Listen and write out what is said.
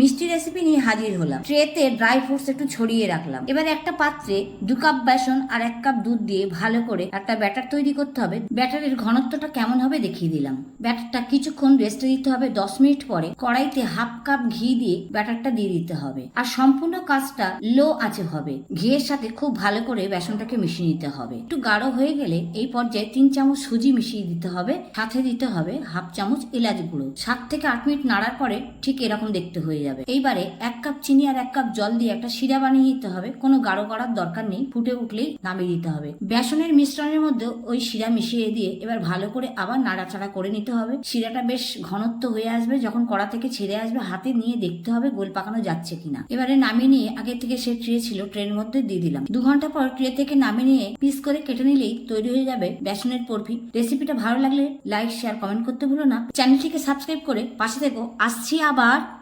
মিষ্টি রেসিপি নিয়ে হাজির হলাম। ট্রেতে ড্রাই ফ্রুটস একটু ছড়িয়ে রাখলাম। এবার একটা পাত্রে দু কাপ বেসন আর এক কাপ দুধ দিয়ে ভালো করে একটা ব্যাটার তৈরি করতে হবে। ব্যাটারের ঘনত্বটা কেমন হবে দেখিয়ে দিলাম। ব্যাটারটা কিছুক্ষণ রেস্টে দিতে হবে। দশ মিনিট পরে কড়াইতে হাফ কাপ ঘি দিয়ে ব্যাটারটা দিয়ে দিতে হবে। আর সম্পূর্ণ কাজটা লো আছে হবে। ঘিয়ের সাথে খুব ভালো করে বেসনটাকে মিশিয়ে নিতে হবে। একটু গাঢ় হয়ে গেলে এই পর্যায়ে তিন চামচ সুজি মিশিয়ে দিতে হবে। সাথে দিতে হবে হাফ চামচ এলাচ গুঁড়ো। সাত থেকে আট মিনিট নাড়ার পরে ঠিক এরকম দেখতে হয়ে যাবে। এইবারে এক কাপ চিনি আর এক কাপ জল দিয়ে একটা শিরা বানিয়ে নিতে হবে। কোনো গাঢ় করার দরকার নেই, ফুটে উঠলেই নামিয়ে দিতে হবে। বেসনের মিশ্রণের মধ্যে ওই শিরা মিশিয়ে দিয়ে এবার ভালো করে আবার নাড়াচাড়া করে নিতে হবে। শিরাটা বেশ ঘনত্ব হয়ে আসবে, যখন কড়া থেকে ছেড়ে আসবে, হাতে নিয়ে দেখতে হবে গোল পাকানো যাচ্ছে কিনা। এবারে নামিয়ে নিয়ে আগে থেকে সে ট্রে ছিল, ট্রের মধ্যে দিয়ে দিলাম। দু ঘণ্টা পর ট্রে থেকে নামিয়ে নিয়ে পিস করে কেটে নিলেই তৈরি হয়ে যাবে বেসনের বরফি। রেসিপিটা ভালো লাগলে লাইক, শেয়ার, কমেন্ট করতে ভুলো না। চ্যানেলটিকে সাবস্ক্রাইব করে পাশে থেকো। আসছি আবার।